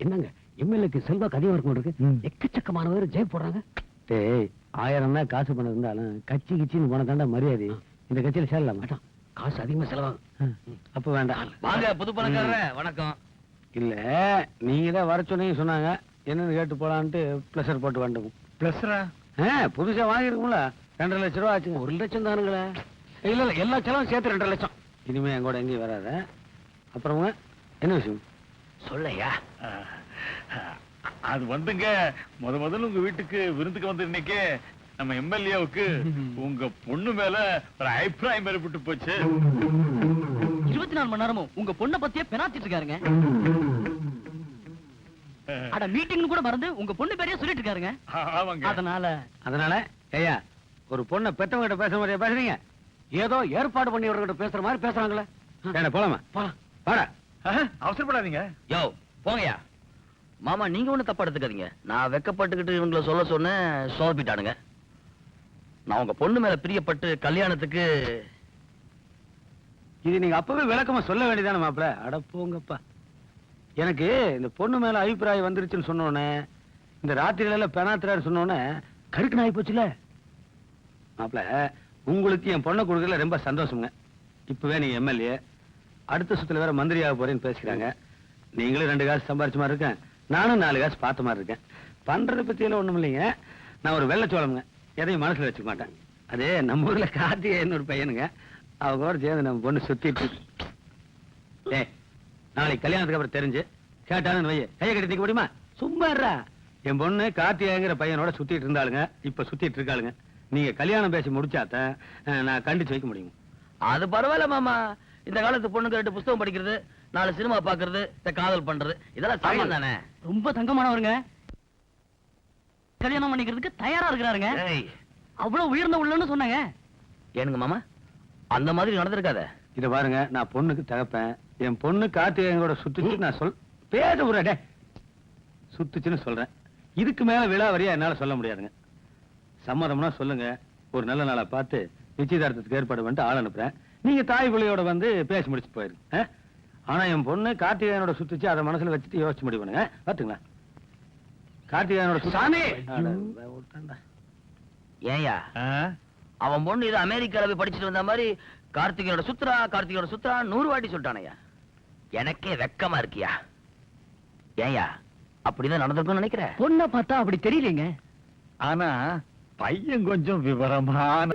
என்னங்க எம்எல்ஏக்கு செல்வாக்கு அதிகம் இருக்கும் இருக்கு. ம். எக்கச்சக்கமான பேர் ஜெய போடுறாங்க. டேய் ஆயிரம் தான் காசு பணம் இருந்தாலும் கட்சி கிச்சின்னு போன தாண்டா மரியாதை. இந்த கட்சியில சேரலாமா? மேடம் காசு அதிகமா செலவாகும். அப்ப வேண்டாம். வாங்க புது பணக்காரரே வணக்கம். இல்ல நீங்க தான் வர சொன்னீங்க சொன்னாங்க. என்னன்னு கேட்டு போலான்ட்டு பிளஸர் போட்டு வந்துட்டோம். பிளஸ்ரா புதுசா வாங்கிருக்கும்ல ரெண்டரை லட்சம் ரூபா ஆச்சுங்க. ஒரு லட்சம் தானுங்களே. இல்ல இல்ல எல்லா செலவும் சேர்த்து ரெண்டரை லட்சம். இனிமே என் கூட எங்கேயும் வராத. அப்புறமா என்ன விஷயம்? சொல்லையா? அது வந்துங்க. முத முதல்ல உங்க வீட்டுக்கு விருந்துக்கு வந்து இன்னைக்கு. நம்ம எம்எல்ஏவுக்கு உங்க பொண்ணு மேல ஒரு அபிப்பிராயம் ஏற்பட்டு போச்சு. இருபத்தி நாலு மணி நேரமும் உங்க பொண்ணை பத்தியே பெனாத்திட்டு இருக்காருங்க. அட மீட்டிங்னு கூட மறந்து உங்க பொண்ணு பேரையே சொல்லிட்டு இருக்காருங்க. அதனால அதனால ஐயா ஒரு பொண்ணை பெத்தவங்க கிட்ட பேச மாதிரியா பேசுறீங்க? ஏதோ ஏற்பாடு பண்ணியவர்கிட்ட பேசுற மாதிரி பேசுறாங்களே. என்ன போலாமா? போலாம். வாடா. அவசரப்படாதீங்க. யோ போங்கயா மாமா நீங்க ஒண்ணு தப்பா எடுத்துக்காதீங்க. நான் வெக்கப்பட்டுக்கிட்டு இவங்கள சொல்ல சொன்னேன் சோதிட்டானுங்க நான் உங்க பொண்ணு மேல பிரியப்பட்டு கல்யாணத்துக்கு இது நீங்க அப்பவே விளக்கமா சொல்ல வேண்டியதானே மாப்பிள? அட போங்கப்பா. எனக்கு இந்த பொண்ணு மேல அபிப்பிராயம் வந்துருச்சுன்னு சொன்னோன்னே இந்த ராத்திரியில பெணாத்திராரு சொன்னோன்னே கருக்கு நாய் போச்சுல மாப்பிள உங்களுக்கு என் பொண்ணை கொடுக்கறதுல ரொம்ப சந்தோஷங்க. இப்பவே நீங்க எம்எல்ஏ அடுத்த சுத்துல வேற மந்திரியாக போறேன்னு பேசுகிறாங்க நீங்களும் ரெண்டு காசு சம்பாரிச்ச மாதிரி இருக்கேன். நானும் நாலு காசு பார்த்த மாதிரி இருக்கேன். பண்றதை பத்தி ஒண்ணும் இல்லைங்க. நான் ஒரு வெள்ளச்சோளமுங்க எதையும் மனசுல வச்சுக்க மாட்டேன். அதே நம்ம ஊர்ல கார்த்திகேயன் ஒரு பையனுங்க. அவங்க கூட சேர்ந்து நம்ம பொண்ணு சுத்திட்டு ஏ நாளைக்கு கல்யாணத்துக்கு அப்புறம் தெரிஞ்சு கேட்டானு வைய கையை கட்டி நிற்க முடியுமா? சும்மாறா என் பொண்ணு கார்த்திகேயங்கிற பையனோட சுத்திட்டு இருந்தாளுங்க. இப்ப சுத்திட்டு இருக்காளுங்க. நீங்க கல்யாணம் பேசி முடிச்சாத்தான் நான் கண்டிச்சு வைக்க முடியும். அது பரவாயில்ல மாமா. இந்த காலத்து பொண்ணுங்க ரெண்டு புஸ்தகம் படிக்கிறது நாலு சினிமா பாக்குறது இந்த காதல் பண்றது இதெல்லாம் சாமான் தானே? ரொம்ப தங்கமானவருங்க. கல்யாணம் பண்ணிக்கிறதுக்கு தயாரா இருக்கிறாருங்க. அவ்வளவு உயர்ந்த உள்ளன்னு சொன்னாங்க. ஏனுங்க மாமா? அந்த மாதிரி நடந்திருக்காத. இத பாருங்க நான் பொண்ணுக்கு தகப்பேன். என் பொண்ணு கார்த்திகேயனோட சுத்துச்சு நான் சொல் பேச விடடே சுத்துச்சுன்னு சொல்றேன். இதுக்கு மேல விழா வரியா என்னால சொல்ல முடியாதுங்க. சம்மதம்னா சொல்லுங்க. ஒரு நல்ல நாளா பார்த்து நிச்சயதார்த்தத்துக்கு ஏற்பாடு பண்ணிட்டு ஆள் அனுப்புறேன். நீங்க தாய் பிள்ளையோட வந்து பேசி முடிச்சு போயிருங்க? ஆனா என் பொண்ணு கார்த்திகேயனோட சுத்துச்சு அதை மனசுல வச்சுட்டு யோசிச்சு முடிவு பண்ணுங்க. பாத்துங்களா கார்த்திகேயனோட சாமி! ஏயா அவன் பொண்ணு இது அமெரிக்கால போய் படிச்சுட்டு வந்த மாதிரி கார்த்திகேயனோட சுத்ரா கார்த்திகேயனோட சுத்ரா நூறு வாட்டி சொல்லிட்டானயா எனக்கே வெக்கமா இருக்கியா? ஏயா அப்படிதான் நடந்திருக்கும்னு நினைக்கிற? பொண்ணை பார்த்தா அப்படி தெரியலங்க. ஆனா பையன் கொஞ்சம் விவரமான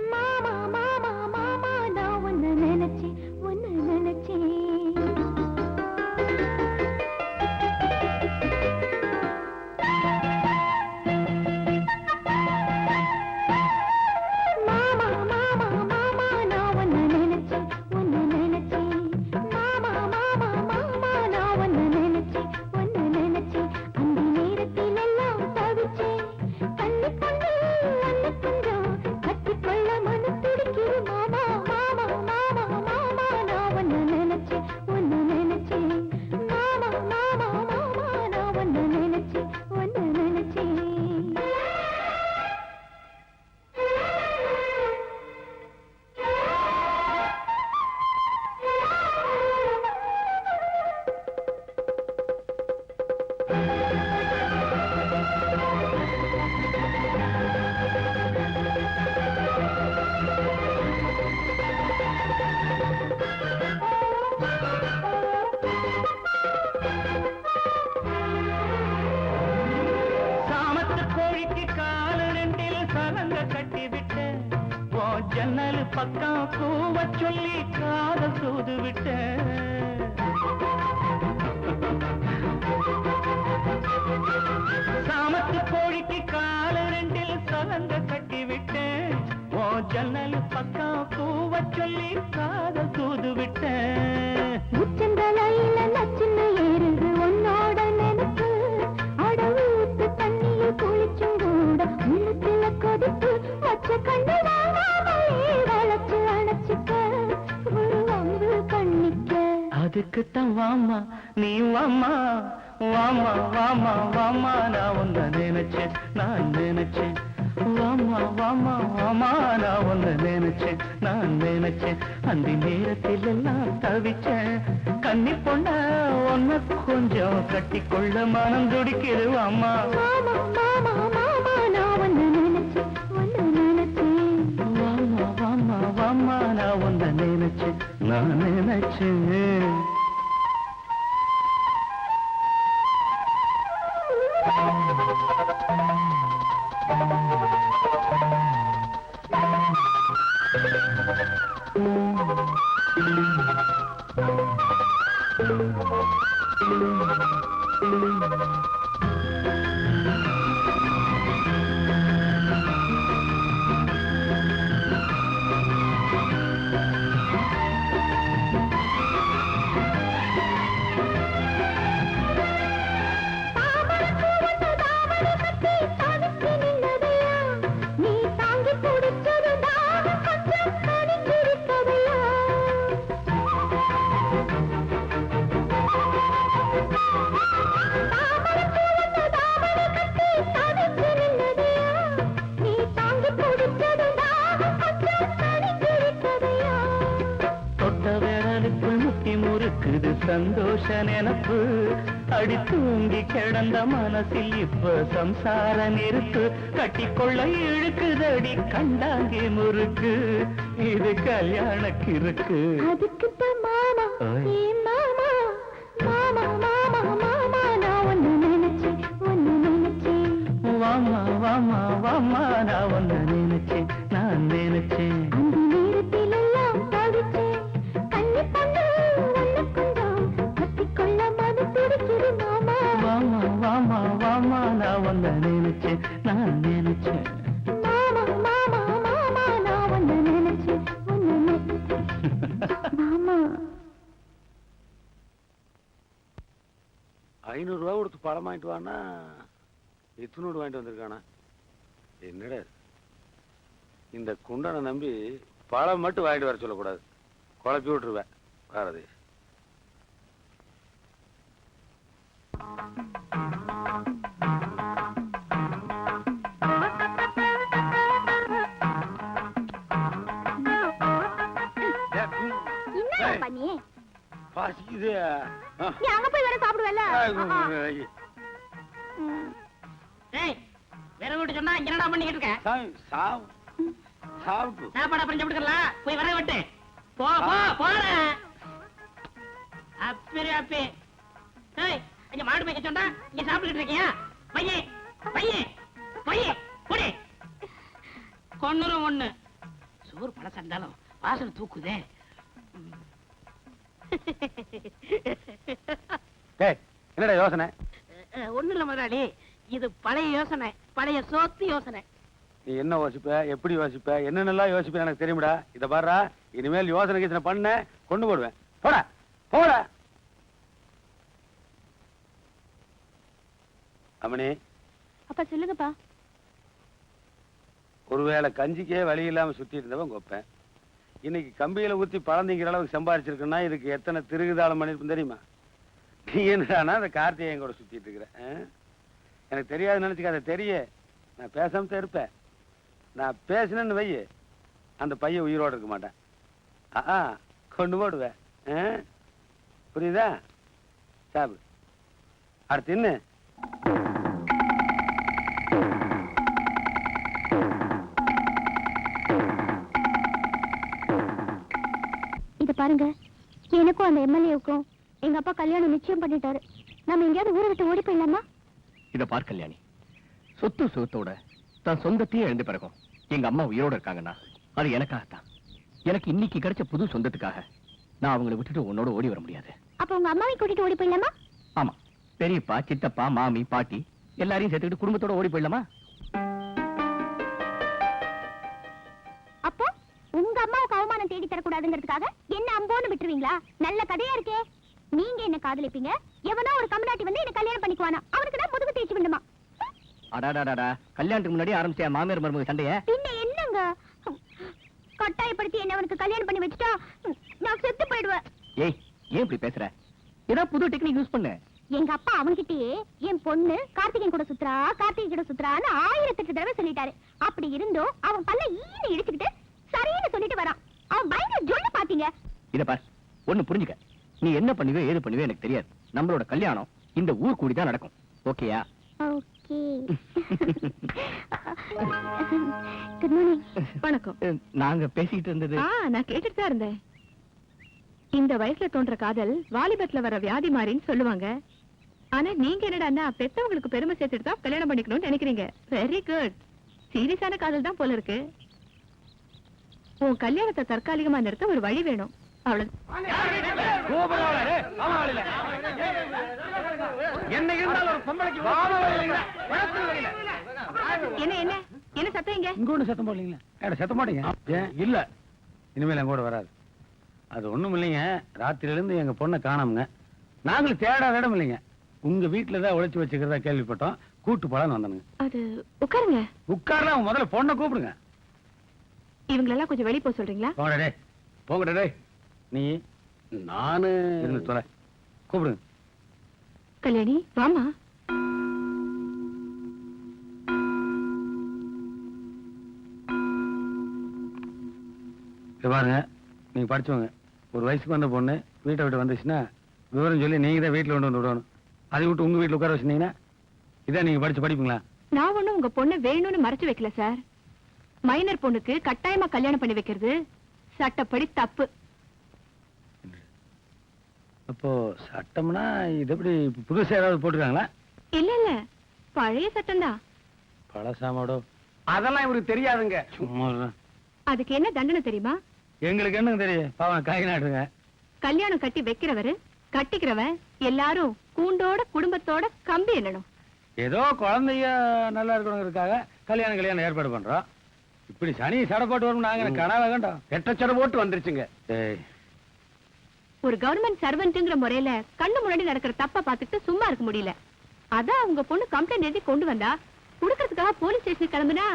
சொல்லி காதல் சூது விட்ட சாமத்து கோழிக்கு கால ரெண்டில் சலந்த கட்டி விட்டேன் ஓ ஜன்னல் பக்கம் கூவ சொல்லி காதல் சூது விட்டேன் அதுக்குத்தான் வாமா. நீ வாமா. வாமா வாமா வாமா. நான் உன்னை நினைச்சேன் நான் நினைச்சேன். வாமா வாமா வாமா. நான் உன்னை நினைச்சேன் நான் நினைச்சேன். அந்த நேரத்தில் எல்லாம் தவிச்சேன். கண்ணி பொண்ண ஒன்ன கொஞ்சம் கட்டிக்கொள்ள மனம் துடிக்கிறது வாமா. சந்தோஷ நினப்பு. அடி தூங்கி கிடந்த மனசில் இப்ப சம்சார நெருப்பு. கட்டிக்கொள்ள இழுக்குதடி கண்டாங்கி முறுக்கு. இது கல்யாண கிறுக்கு அதுக்குத்தான் மாமா ஓய். நான் உன்னை நினைச்சேன் நான் நினைச்சேன். மாமா மாமா மாமா நான் ஒன்னு நினைச்சேன் ஒன்னு நினைச்சேன் மாமா. ஐநூறு ரூபா கொடுத்து பழம் வாங்கிட்டு வானா எத்தனோடு வாங்கிட்டு வந்திருக்கானா? என்னடா? இந்த குண்டனை நம்பி பழம் மட்டும் வாங்கிட்டு வர சொல்லக்கூடாது. குழப்பி விட்டுருவேன். பாரதி. பசிக்குது நீ அங்க போய் வேற சாப்பிடுவல்ல? ஏய் வேற வீட்டு சொன்னா என்னடா பண்ணிக்கிட்டு இருக்க? சாவு சாப்பாடு அப்புறம் சாப்பிட்டுக்கலாம் போய் வர விட்டு. போ போ போற. அப்பி அப்பி ஏய் இங்க மாடு மேய்க்க சொன்னா இங்க சாப்பிட்டுட்டு இருக்கியா? பையே பையே பையே குடி கொன்னுரும் ஒண்ணு. சோறு பழசா இருந்தாலும் வாசனை தூக்குதே. என்னடா யோசனை? ஒண்ணு இல்ல முதலாளி. இது பழைய யோசனை பழைய சோத்து யோசனை. நீ என்ன யோசிப்ப எப்படி யோசிப்ப என்னென்னலாம் யோசிப்ப எனக்கு தெரியும்டா. இத பாருடா இனிமேல் யோசனை கீசனை பண்ண கொண்டு போடுவேன். போட போட. அம்மணி. அப்பா சொல்லுங்கப்பா. ஒருவேளை கஞ்சிக்கே வழி இல்லாம சுத்தி இருந்தவன் கொப்பேன். இன்னைக்கு கம்பியில ஊத்தி பழந்திங்கிற அளவுக்கு சம்பாரிச்சிருக்குன்னா இதுக்கு எத்தனை திருகுதாளம் பண்ணிருப்பேன் தெரியுமா? நீ என்னடானா அந்த கார்த்திகேயன் கூட சுத்திட்டு இருக்கிற ஆ? எனக்கு தெரியாது நினைச்சுக்காத தெரிய. நான் பேசாம தான் இருப்பேன். நான் பேசினேன்னு வைய. அந்த பையன் உயிரோடு இருக்க மாட்டேன். ஆ கொண்டு போடுவேன் ஆ? புரியுதா? சாப்பிடு. அடுத்து என்ன? பாருங்க. எனக்கும் அந்த எம்எல்ஏவுக்கும் எங்க அப்பா கல்யாணம் நிச்சயம் பண்ணிட்டாரு. நம்ம எங்கேயாவது ஊரை விட்டு ஓடி போயிடலாமா? இத பார் கல்யாணி. சொத்து சுகத்தோட தான் சொந்தத்தையே எழுந்து பிறகும் எங்க அம்மா உயிரோட இருக்காங்கன்னா அது எனக்காகத்தான். எனக்கு இன்னைக்கு கிடைச்ச புது சொந்தத்துக்காக நான் அவங்களை விட்டுட்டு உன்னோட ஓடி வர முடியாது. அப்ப உங்க அம்மாவை கூட்டிட்டு ஓடி போயிடலாமா? ஆமா. பெரியப்பா சித்தப்பா மாமி பாட்டி எல்லாரையும் சேர்த்துக்கிட்டு குடும்பத்தோட ஓடி போயிடலாமா? தரக்கூடாதுங்கிறதுக்காக என்ன அம்போன்னு விட்டுருவீங்களா? நல்ல கதையா இருக்கே. நீங்க என்ன காதலிப்பீங்க? எவனோ ஒரு கமலாட்டி வந்து என்ன கல்யாணம் பண்ணிக்குவானா? அவனுக்கு தான் முதுகு தேய்ச்சி விடுமா அடாடாடாடா. கல்யாணத்துக்கு முன்னாடி ஆரம்பிச்ச மாமியார் மருமக சண்டைய? பின்ன என்னங்க? கட்டாயப்படுத்தி என்ன அவனுக்கு கல்யாணம் பண்ணி வச்சுட்டா நான் செத்து போயிடுவேன். ஏய் ஏன் இப்படி பேசுற? ஏதாவது புது டெக்னிக் யூஸ் பண்ணு. எங்க அப்பா அவன்கிட்டயே என் பொண்ணு கார்த்திகேயன் கூட சுத்துறா கார்த்திகை கூட சுத்துறான்னு ஆயிரத்தெட்டு தடவை சொல்லிட்டாரு. அப்படி இருந்தும் அவன் பல்ல ஈன்னு இடிச்சுக்கிட்டு சரின்னு சொல்லிட்டு வரான். அவன் பயங்கர ஜொல்லு பாத்தீங்க. இத பார் ஒண்ணு புரிஞ்சுக்க. நீ என்ன பண்ணுவே ஏது பண்ணுவே எனக்கு தெரியாது. நம்மளோட கல்யாணம் இந்த ஊர் கூடி தான் நடக்கும். ஓகேயா ஓகே குட் மார்னிங் வணக்கம். நாங்க பேசிக்கிட்டு இருந்தது. ஆ நான் கேட்டுட்டு தான் இருந்தேன். இந்த வயசுல தோன்ற காதல் வாலிபத்துல வர வியாதி மாறின்னு சொல்லுவாங்க. ஆனா நீங்க என்னடான்னா பெத்தவங்களுக்கு பெருமை சேர்த்துட்டு தான் கல்யாணம் பண்ணிக்கணும்னு நினைக்கிறீங்க. வெரி குட் சீரியஸான காதல் தான் போல இருக்கு. உன் கல்யாணத்தை தற்காலிகமா நிறுத்த ஒரு வழி வேணும். அவ்வளவு. என்ன. என்ன என்ன? என்ன சத்தம் இங்க? இங்க ஒண்ணு சத்தம் போடலீங்களா? சத்தம் போட்டீங்க ஏன் இல்ல. இனிமேல் என் கூட வராது. அது ஒண்ணும் இல்லைங்க. ராத்திரில இருந்து எங்க பொண்ணை காணோமுங்க. நாங்களும் தேடாத இடம் இல்லைங்க. உங்க வீட்டுல தான் உழைச்சு வச்சுக்கிறதா கேள்விப்பட்டோம். கூட்டு போலான்னு வந்தானுங்க அது உட்காருங்க. உட்கார்லாம் முதல்ல பொண்ணை கூப்பிடுங்க. இவங்களெல்லாம் கொஞ்சம் வெளிய போக சொல்றீங்களா? போங்கடா டேய் போங்கடா டேய். நீ நானு இருந்து தொலை. கூப்பிடுங்க. கல்யாணி வாமா பாருங்க நீங்க படிச்சவங்க. ஒரு வயசுக்கு வந்த பொண்ணு வீட்டை விட்டு வந்துச்சுன்னா விவரம் சொல்லி நீங்க தான் வீட்டுல கொண்டு வந்து விடணும். அதை விட்டு உங்க வீட்டுல உட்கார வச்சிருந்தீங்கன்னா இதான் நீங்க படிச்சு படிப்பீங்களா? நான் ஒண்ணும் உங்க பொண்ணை வேணும்னு மறைச்சு வைக்கல சார். மைனர் பொண்ணுக்கு கட்டாயமா கல்யாணம் பண்ணி வைக்கிறது? சட்டப்படி தப்பு. அப்போ சட்டம்னா இது எப்படி புதுசா ஏதாவது போட்டுருக்காங்களா? இல்ல இல்ல. பழைய சட்டம் தான் பழசாமாடோ. அதெல்லாம் இவருக்கு தெரியாதுங்க. சும்மா இருடா. அதுக்கு என்ன தண்டனை தெரியுமா? எங்களுக்கு என்னங்க தெரியும்? பாவம் காய் நாட்டுங்க. கல்யாணம் கட்டி வைக்கிறவரு கட்டிக்கிறவன் எல்லாரும் கூண்டோட குடும்பத்தோட கம்பி எண்ணணும் ஏதோ குழந்தைய நல்லா இருக்கணுங்கிறதுக்காக கல்யாணம் கல்யாணம் ஏற்பாடு பண்றோம். இப்படி சனி சடை போட்டு வரும் நாங்க கனவா கண்டோம். எட்டச்சட போட்டு வந்துருச்சுங்க. ஒரு கவர்மெண்ட் சர்வெண்ட்ங்கிற முறையில கண்ணு முன்னாடி நடக்கிற தப்ப பார்த்துட்டு சும்மா இருக்க முடியல. அதான் உங்க பொண்ணு கம்ப்ளைண்ட் எழுதி கொண்டு வந்தா குடுக்கறதுக்காக போலீஸ் ஸ்டேஷன் கிளம்புனா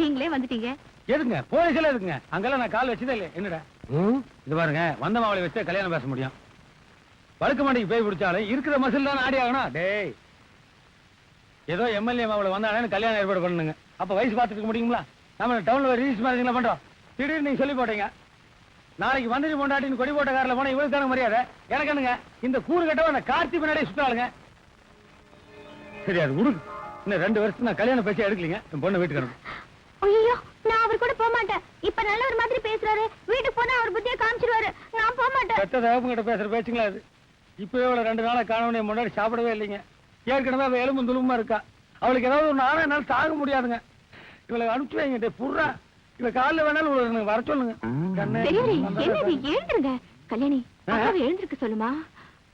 நீங்களே வந்துட்டீங்க. எதுங்க? போலீஸ்ல எதுங்க? அங்கெல்லாம் நான் கால் வச்சதே இல்லை என்னடா? இது பாருங்க வந்த மாவளை வச்சு கல்யாணம் பேச முடியும். வழுக்க மாட்டிக்கு போய் பிடிச்சாலும் இருக்கிற மசில் தான் ஆடி ஆகணும். டேய். ஏதோ எம்எல்ஏ மாவளை வந்தானே கல்யாணம் ஏற்பாடு பண்ணுங்க. அப்ப வயசு பார்த்துட்டு இருக்க முடியுங்களா? நம்ம டவுன்ல ரிலீஸ் மாதிரி பண்றோம். திடீர்னு நீங்க சொல்லி போட்டீங்க. நாளைக்கு மந்திரி பொண்டாட்டின்னு கொடி போட்ட காரில் போனா இவருக்கான மரியாதை? எனக்கு என்னங்க? இந்த கூறு கட்டவன் அந்த கார்த்தி பின்னாடியே சுத்தாளுங்க சரி அது விடுங்க இன்னும் ரெண்டு வருஷம் நான் கல்யாணம் பேசி எடுக்கலீங்க. என் பொண்ணு வீட்டுக்கு அனுப்பு. ஐயோ நான் அவர் கூட போக மாட்டேன். இப்ப நல்ல ஒரு மாதிரி பேசுறாரு. வீட்டுக்கு போனா அவர் புத்திய காமிச்சிருவாரு. நான் போக மாட்டேன். பெத்த தகப்பங்கிட்ட பேசுற பேச்சுங்களா அது? இப்பவே அவளை ரெண்டு நாளா காணவனே முன்னாடி சாப்பிடவே இல்லைங்க. ஏற்கனவே அவ எலும்பு துலுமா இருக்கா. அவளுக்கு ஏதாவது ஒரு நாளா என்னால தாங்க முடியாதுங்க. இவளை அனுப்பிச்சு வைங்க டேய், புர்ரா இவ காலைல வேணாலும் இவளை வர சொல்லுங்க. கண்ணே, என்னது. எழுந்துருங்க. கல்யாணி எழுந்திருக்க சொல்லுமா?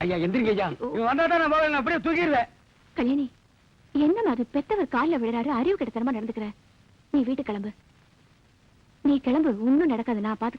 ஐயா எந்திரிங்க ஐயா. இவன் வந்தா தான் நான் போவேன், நான் அப்படியே தூக்கிடுவேன். கல்யாணி என்ன அது பெத்தவர் கால்ல விழுறாரு அறிவு கிட்டத்தனமா நடந்துக்கிற? நீ வீட்டு கிளம்பு. நீ கிளம்பு ஒண்ணும் நடக்காது நான் பாத்துக்கிறேன்.